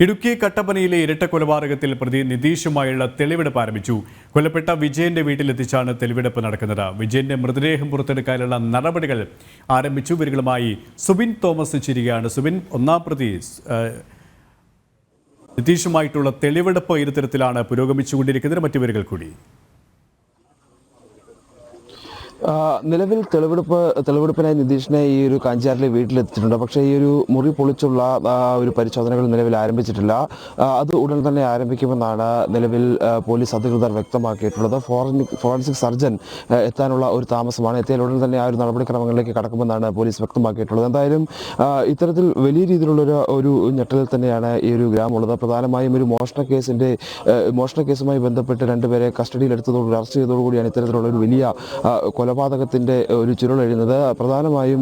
ഇടുക്കി കട്ടപ്പനയിലെ ഇരട്ട കൊലപാതകത്തിൽ പ്രതി നിതീഷുമായുള്ള തെളിവെടുപ്പ് ആരംഭിച്ചു. കൊല്ലപ്പെട്ട വിജയന്റെ വീട്ടിലെത്തിച്ചാണ് തെളിവെടുപ്പ് നടക്കുന്നത്. വിജയന്റെ മൃതദേഹം പുറത്തെടുക്കാനുള്ള നടപടികൾ ആരംഭിച്ചു. ഇവരുകളുമായി സുബിൻ തോമസ് ചിരികയാണ് സുബിൻ ഒന്നാം പ്രതി നിതീഷുമായിട്ടുള്ള തെളിവെടുപ്പ് ഇത്തരത്തിലാണ് പുരോഗമിച്ചുകൊണ്ടിരിക്കുന്നത്. മറ്റു വിവരങ്ങൾ കൂടി. നിലവിൽ തെളിവെടുപ്പ് തെളിവെടുപ്പിനായി നിതീഷിനെ ഈ ഒരു കാഞ്ചാറിലെ വീട്ടിലെത്തിച്ചിട്ടുണ്ട്. പക്ഷേ ഈ ഒരു മുറി പൊളിച്ചുള്ള ഒരു പരിശോധനകൾ നിലവിൽ ആരംഭിച്ചിട്ടില്ല. അത് ഉടൻ തന്നെ ആരംഭിക്കുമെന്നാണ് നിലവിൽ പോലീസ് അധികൃതർ വ്യക്തമാക്കിയിട്ടുള്ളത്. ഫോറൻസിക് സർജൻ എത്താനുള്ള ഒരു താമസമാണ്. എത്തിയാൽ ഉടൻ തന്നെ ആ ഒരു നടപടിക്രമങ്ങളിലേക്ക് കടക്കുമെന്നാണ് പോലീസ് വ്യക്തമാക്കിയിട്ടുള്ളത്. എന്തായാലും ഇത്തരത്തിൽ വലിയ രീതിയിലുള്ള ഒരു ഞെട്ടലിൽ തന്നെയാണ് ഈ ഒരു ഗ്രാമമുള്ളത്. പ്രധാനമായും ഒരു മോഷണ കേസിന്റെ മോഷണ കേസുമായി ബന്ധപ്പെട്ട് രണ്ടുപേരെ കസ്റ്റഡിയിലെടുത്തതോടുകൂടി അറസ്റ്റ് ചെയ്തതോടുകൂടിയാണ് ഇത്തരത്തിലുള്ള ഒരു വലിയ ആ, കൊലപാതകത്തിന്റെ ഒരു ചുരുളെഴുന്നത് പ്രധാനമായും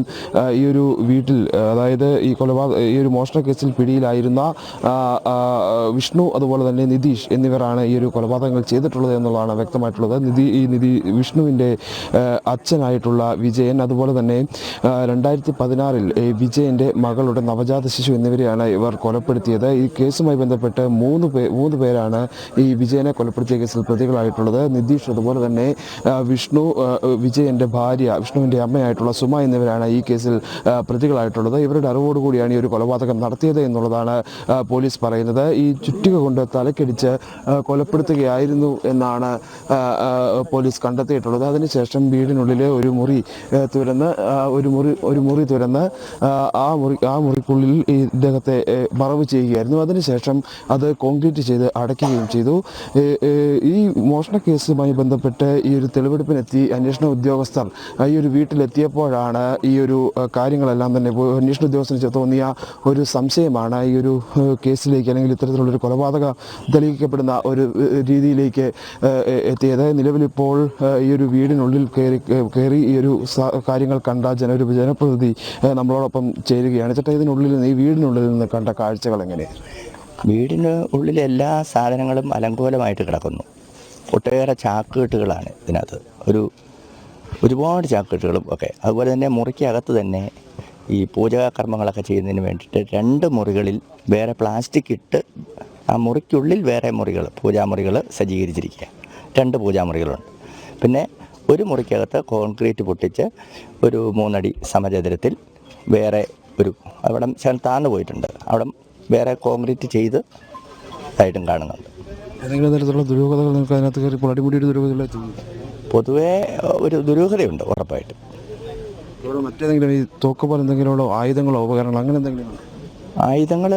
ഈ ഒരു വീട്ടിൽ അതായത് ഈ കൊലപാതക ഈ ഒരു മോഷണ കേസിൽ പിടിയിലായിരുന്ന വിഷ്ണു അതുപോലെ തന്നെ നിതീഷ് എന്നിവരാണ് ഈ ഒരു കൊലപാതകങ്ങൾ ചെയ്തിട്ടുള്ളത് എന്നുള്ളതാണ് വ്യക്തമായിട്ടുള്ളത്. നിധി ഈ നിധി വിഷ്ണുവിന്റെ അച്ഛനായിട്ടുള്ള വിജയൻ അതുപോലെ തന്നെ രണ്ടായിരത്തി പതിനാറിൽ വിജയന്റെ മകളുടെ നവജാത ശിശു എന്നിവരെയാണ് ഇവർ കൊലപ്പെടുത്തിയത്. ഈ കേസുമായി ബന്ധപ്പെട്ട് മൂന്ന് പേ മൂന്ന് പേരാണ് ഈ വിജയനെ കൊലപ്പെടുത്തിയ കേസിൽ പ്രതികളായിട്ടുള്ളത്. നിതീഷ് അതുപോലെ തന്നെ വിഷ്ണു വിജയന്റെ ഭാര്യ വിഷ്ണുവിന്റെ അമ്മയായിട്ടുള്ള സുമ എന്നിവരാണ് ഈ കേസിൽ പ്രതികളായിട്ടുള്ളത്. ഇവരുടെ അറിവോടുകൂടിയാണ് ഈ ഒരു കൊലപാതകം നടത്തിയത് എന്നുള്ളതാണ് പോലീസ് പറയുന്നത്. ഈ ചുറ്റിക കൊണ്ട് തലക്കടിച്ച് കൊലപ്പെടുത്തുകയായിരുന്നു എന്നാണ് പോലീസ് കണ്ടെത്തിയിട്ടുള്ളത്. അതിനുശേഷം വീടിനുള്ളിൽ ഒരു മുറി തുരന്ന് ഒരു മുറി ഒരു മുറി തുരന്ന് ആ, മുറി ആ മുറിക്കുള്ളിൽ ഈ ഇദ്ദേഹത്തെ മറവ് ചെയ്യുകയായിരുന്നു. അതിനുശേഷം അത് കോൺക്രീറ്റ് ചെയ്ത് അടയ്ക്കുകയും ചെയ്തു. ഈ മോഷണ കേസുമായി ബന്ധപ്പെട്ട് ഈ ഒരു തെളിവെടുപ്പിനെത്തി അന്വേഷണ ഉദ്യോഗസ്ഥർ ഈ ഒരു വീട്ടിലെത്തിയപ്പോഴാണ് ഈ ഒരു കാര്യങ്ങളെല്ലാം തന്നെ അന്വേഷണ ഉദ്യോഗസ്ഥന് തോന്നിയ ഒരു സംശയമാണ്. ഈ ഒരു കേസിലേക്ക് അല്ലെങ്കിൽ ഇത്തരത്തിലുള്ളൊരു കൊലപാതക തെളിയിക്കപ്പെടുന്ന ഒരു രീതിയിലേക്ക് എത്തിയത് നിലവിലിപ്പോൾ ഈ ഒരു വീടിനുള്ളിൽ കയറി കയറി ഈ ഒരു കാര്യങ്ങൾ കണ്ട ജന ഒരു ജനപ്രതിനിധി നമ്മളോടൊപ്പം ചേരുകയാണ്. ചേട്ടാ ഇതിനുള്ളിൽ നിന്ന് ഈ വീടിനുള്ളിൽ നിന്ന് കണ്ട കാഴ്ചകൾ എങ്ങനെയാണ് വീടിന് ഉള്ളിലെ എല്ലാ സാധനങ്ങളും അലങ്കോലമായിട്ട് കിടക്കുന്നു. ഒട്ടേറെ ചാക്കുകെട്ടുകളാണ് ഇതിനകത്ത്. ഒരു ഒരുപാട് ചാക്കറ്റുകളും ഒക്കെ. അതുപോലെ തന്നെ മുറിക്കകത്ത് തന്നെ ഈ പൂജാകർമ്മങ്ങളൊക്കെ ചെയ്യുന്നതിന് വേണ്ടിയിട്ട് രണ്ട് മുറികളിൽ വേറെ പ്ലാസ്റ്റിക് ഇട്ട് ആ മുറിക്കുള്ളിൽ വേറെ മുറികൾ പൂജാമുറികൾ സജ്ജീകരിച്ചിരിക്കുക. രണ്ട് പൂജാമുറികളുണ്ട്. പിന്നെ ഒരു മുറിക്കകത്ത് കോൺക്രീറ്റ് പൊട്ടിച്ച് ഒരു മൂന്നടി സമചതുരത്തിൽ വേറെ ഒരു അവിടെ താഴ്ന്നു പോയിട്ടുണ്ട്. അവിടെ വേറെ കോൺക്രീറ്റ് ചെയ്ത് ആയിട്ടും കാണുന്നുണ്ട്. ഏതെങ്കിലും തരത്തിലുള്ള ദുരൂഹതകൾ നിങ്ങൾക്ക് അതിനകത്ത് കയറി ഇപ്പോൾ അടിമുടി ഒരു ദുരൂഹതകളെ പൊതുവേ ഒരു ദുരൂഹതയുണ്ട് ഉറപ്പായിട്ടും. ഇവിടെ മറ്റേതെങ്കിലും ഈ തോക്ക് പോലെ എന്തെങ്കിലുമുള്ള ആയുധങ്ങളോ ഉപകരണങ്ങളോ അങ്ങനെ എന്തെങ്കിലും? ആയുധങ്ങൾ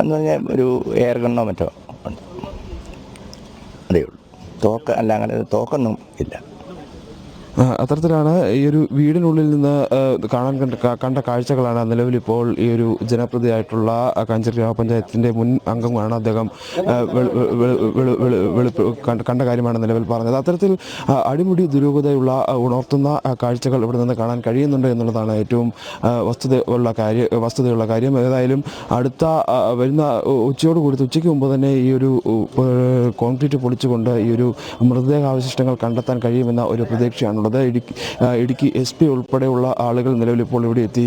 എന്ന് പറഞ്ഞാൽ ഒരു എയർ ഗണ്ണോ മറ്റോ ഉണ്ട്. അതേ ഉള്ളൂ. തോക്ക് അല്ല അങ്ങനെ തോക്കൊന്നും ഇല്ല. അത്തരത്തിലാണ് ഈ ഒരു വീടിനുള്ളിൽ നിന്ന് കാണാൻ കണ്ട കണ്ട കാഴ്ചകളാണ് നിലവിലിപ്പോൾ ഈ ഒരു ജനപ്രതിയായിട്ടുള്ള കാഞ്ചേരി ഗ്രാമപഞ്ചായത്തിന്റെ മുൻ അംഗമാണ് അദ്ദേഹം കണ്ട- കാര്യമാണ് നിലവിൽ പറഞ്ഞത്. അത്തരത്തിൽ അടിമുടി ദുരൂഹതയുള്ള ഉണർത്തുന്ന കാഴ്ചകൾ ഇവിടെ നിന്ന് കാണാൻ കഴിയുന്നുണ്ട് എന്നുള്ളതാണ് ഏറ്റവും വസ്തുത ഉള്ള കാര്യം വസ്തുതയുള്ള കാര്യം. ഏതായാലും അടുത്ത വരുന്ന ഉച്ചയോട് കൂടി ഉച്ചയ്ക്ക് മുമ്പ് തന്നെ ഈ ഒരു കോൺക്രീറ്റ് പൊളിച്ചുകൊണ്ട് ഈ ഒരു മൃതദേഹാവശിഷ്ടങ്ങൾ കണ്ടെത്താൻ കഴിയുമെന്ന ഒരു പ്രതീക്ഷയാണുള്ളത്. ഇടുക്കി ആ, ഇടുക്കി എസ് പി ഉൾപ്പെടെയുള്ള ആളുകൾ നിലവിൽ ഇപ്പോൾ ഇവിടെ എത്തി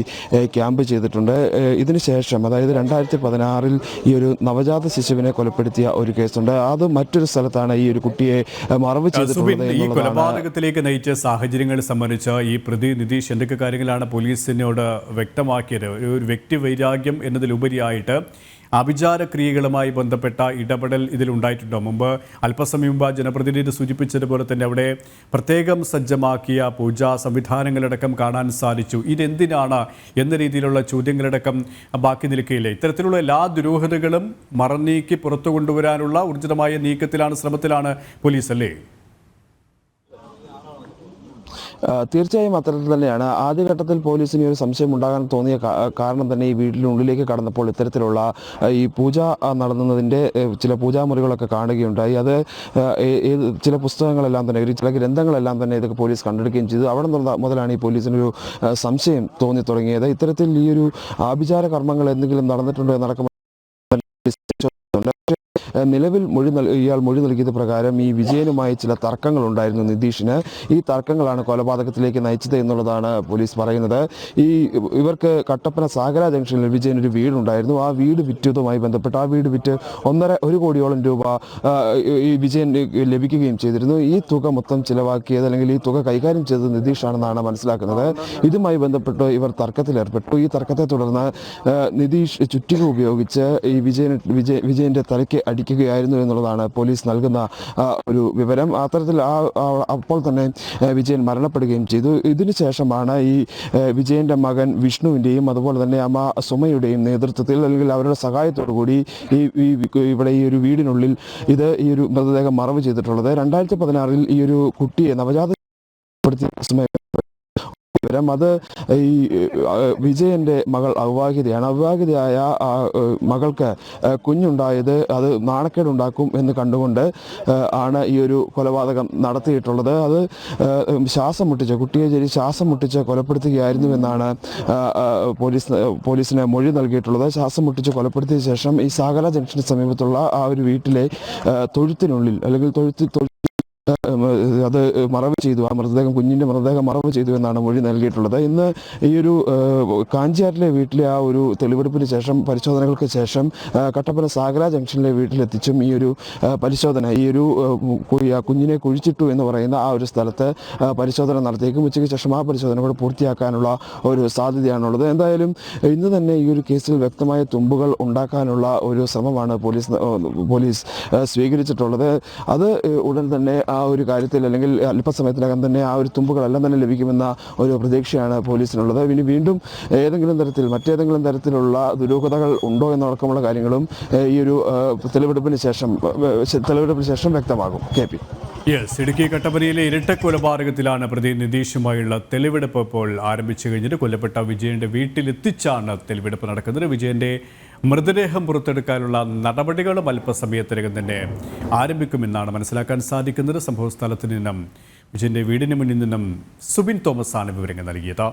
ക്യാമ്പ് ചെയ്തിട്ടുണ്ട്. ഇതിനുശേഷം ഇതിന് ശേഷം അതായത് രണ്ടായിരത്തി പതിനാറിൽ ഈ ഒരു നവജാത ശിശുവിനെ കൊലപ്പെടുത്തിയ ഒരു കേസുണ്ട്. അത് മറ്റൊരു സ്ഥലത്താണ് ഈ ഒരു കുട്ടിയെ മറവ് ചെയ്തിട്ടുള്ളത് ഈ കൊലപാതകത്തിലേക്ക് നയിച്ച സാഹചര്യങ്ങൾ സംബന്ധിച്ച് ഈ പ്രതി നിതീഷ് എന്തൊക്കെ കാര്യങ്ങളാണ് പോലീസിനോട് വ്യക്തമാക്കിയത്? ഒരു വ്യക്തി വൈരാഗ്യം എന്നതിലുപരിയായിട്ട് അഭിചാര ക്രിയകളുമായി ബന്ധപ്പെട്ട ഇടപെടൽ ഇതിലുണ്ടായിട്ടുണ്ടോ മുമ്പ് അല്പസമയം മുമ്പ് ജനപ്രതിനിധി സൂചിപ്പിച്ചതുപോലെ തന്നെ അവിടെ പ്രത്യേകം സജ്ജമാക്കിയ പൂജാ സംവിധാനങ്ങളടക്കം കാണാൻ സാധിച്ചു. ഇതെന്തിനാണ് എന്ന രീതിയിലുള്ള ചോദ്യങ്ങളടക്കം ബാക്കി നിൽക്കുകയില്ലേ ഇത്തരത്തിലുള്ള എല്ലാ ദുരൂഹതകളും മറന്നീക്കി പുറത്തു കൊണ്ടുവരാനുള്ള ഊർജിതമായ നീക്കത്തിലാണ് ശ്രമത്തിലാണ് പോലീസ് അല്ലേ തീർച്ചയായും അത്തരത്തിൽ തന്നെയാണ്. ആദ്യഘട്ടത്തിൽ പോലീസിന് ഒരു സംശയം ഉണ്ടാകാൻ തോന്നിയ കാരണം തന്നെ ഈ വീട്ടിനുള്ളിലേക്ക് കടന്നപ്പോൾ ഇത്തരത്തിലുള്ള ഈ പൂജ നടന്നതിന്റെ ചില പൂജാമുറികളൊക്കെ കാണുകയുണ്ടായി. അത് ചില പുസ്തകങ്ങളെല്ലാം തന്നെ ചില ഗ്രന്ഥങ്ങളെല്ലാം തന്നെ ഇതൊക്കെ പോലീസ് കണ്ടെടുക്കുകയും ചെയ്തു. അവിടെ മുതലാണ് ഈ പോലീസിനൊരു സംശയം തോന്നി തുടങ്ങിയത് ഇത്തരത്തിൽ ഈ ഒരു ആഭിചാര കർമ്മങ്ങൾ എന്തെങ്കിലും നടന്നിട്ടുണ്ടോ ഏഹ്, നിലവിൽ മൊഴി നൽ ഇയാൾ മൊഴി നൽകിയത് പ്രകാരം ഈ വിജയനുമായി ചില തർക്കങ്ങളുണ്ടായിരുന്നു നിതീഷിന്. ഈ തർക്കങ്ങളാണ് കൊലപാതകത്തിലേക്ക് നയിച്ചത് എന്നുള്ളതാണ് പോലീസ് പറയുന്നത്. ഈ ഇവർക്ക് കട്ടപ്പന സാഗര ജംഗ്ഷനിൽ വിജയൻ ഒരു വീടുണ്ടായിരുന്നു. ആ വീട് വിറ്റതുമായി ബന്ധപ്പെട്ട് ആ വീട് വിറ്റ് ഒന്നര ഒരു കോടിയോളം രൂപ ഈ വിജയൻ ലഭിക്കുകയും ചെയ്തിരുന്നു. ഈ തുക മൊത്തം ചിലവാക്കിയത് അല്ലെങ്കിൽ ഈ തുക കൈകാര്യം ചെയ്തത് നിതീഷാണെന്നാണ് മനസ്സിലാക്കുന്നത്. ഇതുമായി ബന്ധപ്പെട്ട് ഇവർ തർക്കത്തിലേർപ്പെട്ടു ഈ തർക്കത്തെ തുടർന്ന് നിതീഷ് ചുറ്റിക ഉപയോഗിച്ച് ഈ വിജയൻ വിജയ വിജയന്റെ തലയ്ക്ക് അടിക്കുകയായിരുന്നു എന്നുള്ളതാണ് പോലീസ് നൽകുന്ന ഒരു വിവരം. അത്തരത്തിൽ ആ അപ്പോൾ തന്നെ വിജയൻ മരണപ്പെടുകയും ചെയ്തു. ഇതിനുശേഷമാണ് ഈ വിജയന്റെ മകൻ വിഷ്ണുവിന്റെയും അതുപോലെ തന്നെ അമ്മ സുമയുടെയും നേതൃത്വത്തിൽ അല്ലെങ്കിൽ അവരുടെ സഹായത്തോടു കൂടി ഈ ഇവിടെ ഈ ഒരു വീടിനുള്ളിൽ ഇത് ഈ ഒരു മൃതദേഹം മറവ് ചെയ്തിട്ടുള്ളത്. രണ്ടായിരത്തി പതിനാറിൽ ഈ ഒരു കുട്ടിയെ നവജാത വിവരം അത് ഈ വിജയന്റെ മകൾ അവിവാഹിതയാണ്. അവിവാഹിതയായ മകൾക്ക് കുഞ്ഞുണ്ടായത് അത് നാണക്കേടുണ്ടാക്കും എന്ന് കണ്ടുകൊണ്ട് ആണ് ഈ ഒരു കൊലപാതകം നടത്തിയിട്ടുള്ളത്. അത് ശ്വാസം മുട്ടിച്ച് കുട്ടിയെ ശരി ശ്വാസം മുട്ടിച്ച് കൊലപ്പെടുത്തുകയായിരുന്നു എന്നാണ് പോലീസ് പോലീസിന് മൊഴി നൽകിയിട്ടുള്ളത്. ശ്വാസം മുട്ടിച്ച് കൊലപ്പെടുത്തിയ ശേഷം ഈ സാഗര ജംഗ്ഷന് സമീപത്തുള്ള ആ ഒരു വീട്ടിലെ തൊഴുത്തിനുള്ളിൽ അല്ലെങ്കിൽ തൊഴുത്തി തൊഴു ഉം, അത് മറവ് ചെയ്തു ആ മൃതദേഹം കുഞ്ഞിന്റെ മൃതദേഹം മറവ് ചെയ്തു എന്നാണ് മൊഴി നൽകിയിട്ടുള്ളത്. ഇന്ന് ഈ ഒരു കാഞ്ചിയാറ്റിലെ വീട്ടിലെ ആ ഒരു തെളിവെടുപ്പിന് ശേഷം പരിശോധനകൾക്ക് ശേഷം കട്ടപ്പന സാഗര ജംഗ്ഷനിലെ വീട്ടിലെത്തിച്ചും ഈ ഒരു പരിശോധന ഈ ഒരു കുഞ്ഞിനെ കുഴിച്ചിട്ടു എന്ന് പറയുന്ന ആ ഒരു സ്ഥലത്ത് പരിശോധന നടത്തിയേക്കും. ഉച്ചയ്ക്ക് ശേഷം ആ പരിശോധന കൂടെ പൂർത്തിയാക്കാനുള്ള ഒരു സാധ്യതയാണുള്ളത്. എന്തായാലും ഇന്ന് തന്നെ ഈ ഒരു കേസിൽ വ്യക്തമായ തുമ്പുകൾ ഉണ്ടാക്കാനുള്ള ഒരു ശ്രമമാണ് പോലീസ് പോലീസ് സ്വീകരിച്ചിട്ടുള്ളത്. അത് ഉടൻ തന്നെ ആ ഒരു കാര്യത്തിൽ അല്ലെങ്കിൽ അല്പസമയത്തിനകം തന്നെ ആ ഒരു തുമ്പുകളെല്ലാം തന്നെ ലഭിക്കുമെന്ന ഒരു പ്രതീക്ഷയാണ് പോലീസിനുള്ളത്. ഇനി വീണ്ടും ഏതെങ്കിലും തരത്തിൽ മറ്റേതെങ്കിലും തരത്തിലുള്ള ദുരൂഹതകൾ ഉണ്ടോ എന്നടക്കമുള്ള കാര്യങ്ങളും ഈ ഒരു തെളിവെടുപ്പിന് ശേഷം തെളിവെടുപ്പിന് ശേഷം വ്യക്തമാകും. K P. യെസ് ഇടുക്കി കട്ടപ്പനയിലെ ഇരട്ട കൊലപാതകത്തിലാണ് പ്രതി നിതീഷുമായുള്ള തെളിവെടുപ്പ് ഇപ്പോൾ ആരംഭിച്ചു കഴിഞ്ഞിട്ട് കൊല്ലപ്പെട്ട വിജയന്റെ വീട്ടിലെത്തിച്ചാണ് തെളിവെടുപ്പ് നടക്കുന്നത്. വിജയന്റെ മൃതദേഹം പുറത്തെടുക്കാനുള്ള നടപടികളും അല്പസമയത്തിനകം തന്നെ ആരംഭിക്കുമെന്നാണ് മനസ്സിലാക്കാൻ സാധിക്കുന്നത് സംഭവ സ്ഥലത്ത് നിന്നും. വിജയന്റെ വീടിന് മുന്നിൽ നിന്നും സുബിൻ തോമസ് ആണ് വിവരങ്ങൾ നൽകിയത്.